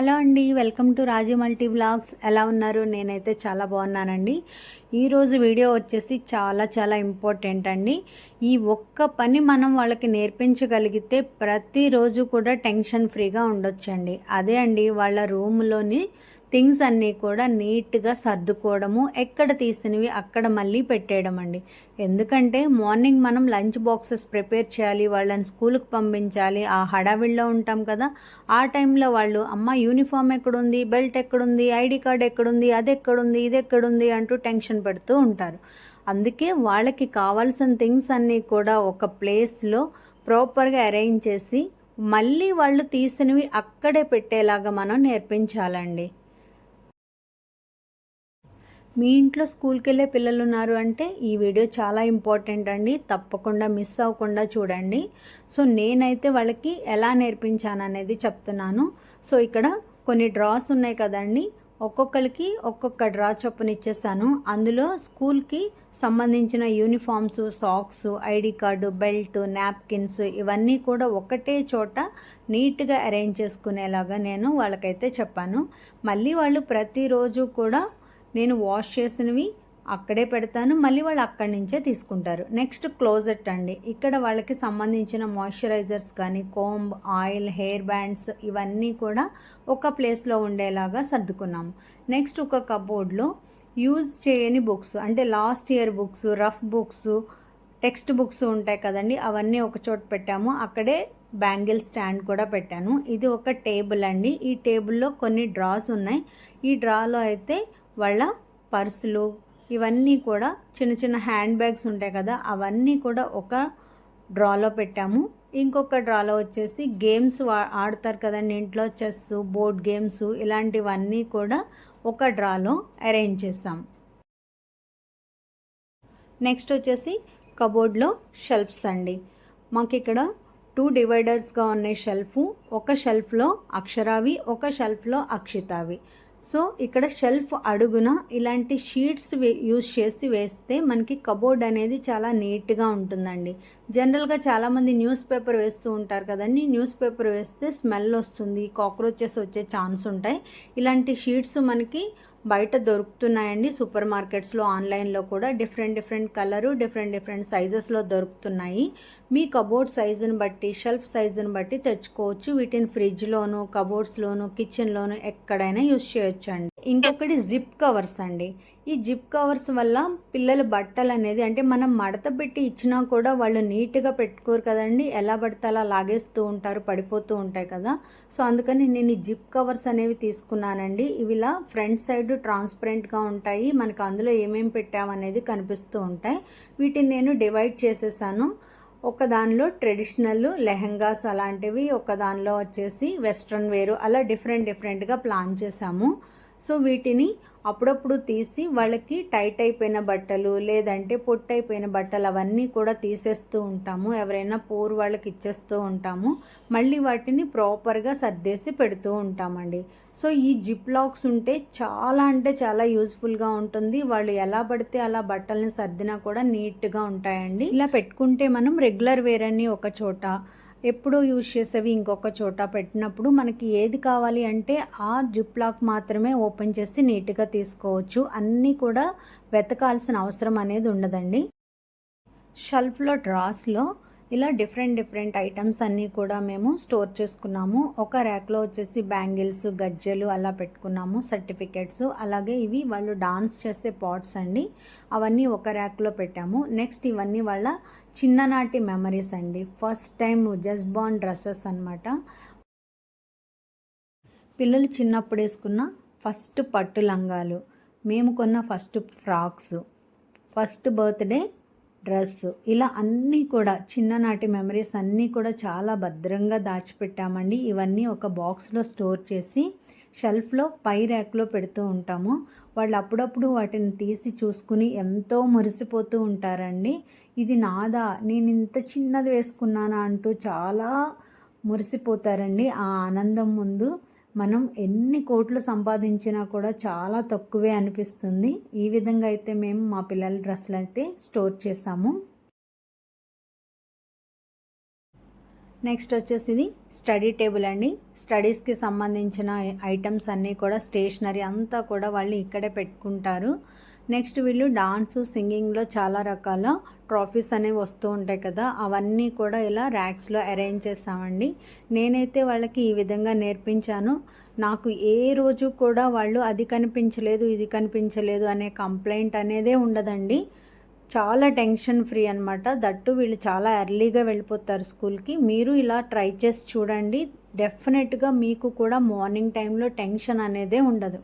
Hello అండి welcome to Raji multi blogs ఎలా ఉన్నారు? నేనైతే చాలా బాగున్నానండి. ఈరోజు వీడియో వచ్చేసి చాలా చాలా ఇంపార్టెంట్ అండి. ఈ ఒక్క పని మనం వాళ్ళకి నేర్పించగలిగితే ప్రతిరోజు కూడా టెన్షన్ ఫ్రీగా ఉండొచ్చండి. అదే అండి వాళ్ళ రూమ్లోని థింగ్స్ అన్నీ కూడా నీట్గా సర్దుకోవడము ఎక్కడ తీసినవి అక్కడ మళ్ళీ పెట్టేయడం అండి ఎందుకంటే మార్నింగ్ మనం లంచ్ బాక్సెస్ ప్రిపేర్ చేయాలి వాళ్ళని స్కూల్కి పంపించాలి ఆ హడావిడిలో ఉంటాం కదా ఆ టైంలో వాళ్ళు అమ్మ యూనిఫామ్ ఎక్కడుంది? బెల్ట్ ఎక్కడుంది? ఐడి కార్డ్ ఎక్కడుంది? అది ఎక్కడుంది? ఇది ఎక్కడుంది? అంటూ టెన్షన్ పెడుతూ ఉంటారు. అందుకే వాళ్ళకి కావాల్సిన థింగ్స్ అన్నీ కూడా ఒక ప్లేస్లో ప్రాపర్గా అరేంజ్ చేసి మళ్ళీ వాళ్ళు తీసినవి అక్కడే పెట్టేలాగా మనం నేర్పించాలండి. మీ ఇంట్లో స్కూల్కి వెళ్ళే పిల్లలు ఉన్నారు అంటే ఈ వీడియో చాలా ఇంపార్టెంట్ అండి. తప్పకుండా మిస్ అవ్వకుండా చూడండి. సో నేనైతే వాళ్ళకి ఎలా నేర్పించాను అనేది చెప్తున్నాను. సో ఇక్కడ కొన్ని డ్రాస్ ఉన్నాయి కదండి. ఒక్కొక్కరికి ఒక్కొక్క డ్రా చొప్పున ఇచ్చేసాను అందులో స్కూల్కి సంబంధించిన uniforms socks ID card belt napkins ఇవన్నీ కూడా ఒకటే చోట నీట్గా అరేంజ్ చేసుకునేలాగా నేను వాళ్ళకైతే చెప్పాను. మళ్ళీ వాళ్ళు ప్రతిరోజు కూడా నేను వాష్ చేసినవి అక్కడే పెడతాను మళ్ళీ వాళ్ళు అక్కడి నుంచే తీసుకుంటారు. నెక్స్ట్ క్లోజెట్ అండి. ఇక్కడ వాళ్ళకి సంబంధించిన మాయిశ్చరైజర్స్ కానీ కోంబ్ ఆయిల్ హెయిర్ బ్యాండ్స్ ఇవన్నీ కూడా ఒక ప్లేస్లో ఉండేలాగా సర్దుకున్నాము. నెక్స్ట్ ఒక కబోర్డ్లో యూజ్ చేయని బుక్స్ అంటే last year books rough books textbooks ఉంటాయి కదండి అవన్నీ ఒక చోట పెట్టాము. అక్కడే బ్యాంగిల్ స్టాండ్ కూడా పెట్టాను. ఇది ఒక టేబుల్ అండి. ఈ టేబుల్లో కొన్ని డ్రాస్ ఉన్నాయి. ఈ డ్రాలో అయితే వాళ్ళ పర్సులు ఇవన్నీ కూడా చిన్న చిన్న హ్యాండ్ బ్యాగ్స్ ఉంటాయి కదా అవన్నీ కూడా ఒక డ్రాలో పెట్టాము. ఇంకొక డ్రాలో వచ్చేసి గేమ్స్ ఆడతారు కదండి ఇంట్లో చెస్ బోర్డ్ గేమ్స్ ఇలాంటివన్నీ కూడా ఒక డ్రాలో అరేంజ్ చేసాం నెక్స్ట్ వచ్చేసి కబోర్డ్లో షెల్ఫ్స్ అండి. మాకు ఇక్కడ టూ డివైడర్స్గా ఉన్నాయి షెల్ఫ్ ఒక షెల్ఫ్లో అక్షరావి ఒక షెల్ఫ్లో అక్షితావి. సో ఇక్కడ షెల్ఫ్ అడుగున ఇలాంటి షీట్స్ యూస్ చేసి వేస్తే మనకి కబోర్డ్ అనేది చాలా నీట్గా ఉంటుందండి. జనరల్గా చాలామంది న్యూస్ పేపర్ వేస్తూ ఉంటారు కదండి. న్యూస్ పేపర్ వేస్తే స్మెల్ వస్తుంది కాక్రోచెస్ వచ్చే ఛాన్స్ ఉంటాయి. ఇలాంటి షీట్స్ మనకి బయట దొరుకుతున్నాయండి. సూపర్ మార్కెట్స్లో ఆన్లైన్లో కూడా different different colour different different సైజెస్లో దొరుకుతున్నాయి. మీ కబోర్డ్ సైజుని బట్టి షెల్ఫ్ సైజుని బట్టి తెచ్చుకోవచ్చు. వీటిని ఫ్రిడ్జ్లోను కబోర్డ్స్లోను కిచెన్లోను ఎక్కడైనా యూస్ చేయొచ్చండి. ఇంకొకటి జిప్ కవర్స్ అండి. ఈ జిప్ కవర్స్ వల్ల పిల్లల బట్టలు అనేది అంటే మనం మడత పెట్టి ఇచ్చినా కూడా వాళ్ళు నీట్గా పెట్టుకోరు కదండి. ఎలా పడితే అలా లాగేస్తూ ఉంటారు పడిపోతూ ఉంటాయి కదా. సో అందుకని నేను ఈ జిప్ కవర్స్ అనేవి తీసుకున్నానండి. ఇవి ఇలా ఫ్రంట్ సైడ్ ట్రాన్స్పరెంట్గా ఉంటాయి. మనకు అందులో ఏమేమి పెట్టామనేది కనిపిస్తూ ఉంటాయి. వీటిని నేను డివైడ్ చేసేసాను. ఒక దానిలో ట్రెడిషనల్ లెహంగాస్ అలాంటివి ఒక దానిలో వచ్చేసి వెస్ట్రన్ వేరు అలా డిఫరెంట్ డిఫరెంట్గా ప్లాన్ చేసాము. సో వీటిని అప్పుడప్పుడు తీసి వాళ్ళకి టైట్ అయిపోయిన బట్టలు లేదంటే పొట్టైపోయిన బట్టలు అవన్నీ కూడా తీసేస్తూ ఉంటాము. ఎవరైనా పోరు వాళ్ళకి ఇచ్చేస్తూ ఉంటాము. మళ్ళీ వాటిని ప్రాపర్గా సర్దేసి పెడుతూ ఉంటామండి. సో ఈ జిప్ లాక్స్ ఉంటే చాలా అంటే చాలా యూస్ఫుల్గా ఉంటుంది. వాళ్ళు ఎలా పడితే అలా బట్టల్ని సర్దినా కూడా నీట్గా ఉంటాయండి. ఇలా పెట్టుకుంటే మనం రెగ్యులర్ వేర్ అని ఒక చోట ఎప్పుడూ యూజ్ చేసేవి ఇంకొక చోట పెట్టినప్పుడు మనకి ఏది కావాలి అంటే ఆ జిప్ లాక్ మాత్రమే ఓపెన్ చేసి నీట్గా తీసుకోవచ్చు. అన్నీ కూడా వెతకాల్సిన అవసరం అనేది ఉండదండి. షెల్ఫ్లో డ్రాస్లో ఇలా డిఫరెంట్ డిఫరెంట్ ఐటమ్స్ అన్నీ కూడా మేము స్టోర్ చేసుకున్నాము. ఒక ర్యాక్లో వచ్చేసి బ్యాంగిల్స్ గజ్జెలు అలా పెట్టుకున్నాము సర్టిఫికెట్స్. అలాగే ఇవి వాళ్ళు డాన్స్ చేసే పాట్స్ అండి. అవన్నీ ఒక ర్యాక్లో పెట్టాము. నెక్స్ట్ ఇవన్నీ వాళ్ళ చిన్ననాటి మెమరీస్ అండి. First time just born dresses అనమాట పిల్లలు చిన్నప్పుడు వేసుకున్న ఫస్ట్ పట్టు లంగాలు. మేము కొన్న first frocks. First birthday dress ఇలా అన్నీ కూడా చిన్ననాటి మెమరీస్ అన్నీ కూడా చాలా భద్రంగా దాచిపెట్టామండి. ఇవన్నీ ఒక బాక్స్లో స్టోర్ చేసి షెల్ఫ్లో పై ర్యాక్లో పెడుతూ ఉంటాము. వాళ్ళు అప్పుడప్పుడు వాటిని తీసి చూసుకుని ఎంతో మురిసిపోతూ ఉంటారండి. ఇది నాదా? నేను ఇంత చిన్నది వేసుకున్నానా? అంటూ చాలా మురిసిపోతారండి ఆ ఆనందం ముందు. మనం ఎన్ని కోట్లు సంపాదించినా కూడా చాలా తక్కువే అనిపిస్తుంది. ఈ విధంగా అయితే మేము మా పిల్లల డ్రెస్సులు అయితే స్టోర్ చేసాము నెక్స్ట్ వచ్చేసి ఇది స్టడీ టేబుల్ అండి. స్టడీస్కి సంబంధించిన ఐటమ్స్ అన్నీ కూడా స్టేషనరీ అంతా కూడా వాళ్ళు ఇక్కడే పెట్టుకుంటారు. నెక్స్ట్ వీళ్ళు డాన్స్ సింగింగ్లో చాలా రకాల ట్రాఫీస్ అనేవి వస్తూ ఉంటాయి కదా అవన్నీ కూడా ఇలా ర్యాక్స్లో అరేంజ్ చేస్తామండి. నేనైతే వాళ్ళకి ఈ విధంగా నేర్పించాను. నాకు ఏ రోజు కూడా వాళ్ళు అది కనిపించలేదు ఇది కనిపించలేదు అనే కంప్లైంట్ అనేదే ఉండదండి. చాలా టెన్షన్ ఫ్రీ అనమాట దట్టు వీళ్ళు చాలా ఎర్లీగా వెళ్ళిపోతారు స్కూల్కి. మీరు ఇలా ట్రై చేసి చూడండి. డెఫినెట్గా మీకు కూడా మార్నింగ్ టైంలో టెన్షన్ అనేదే ఉండదు.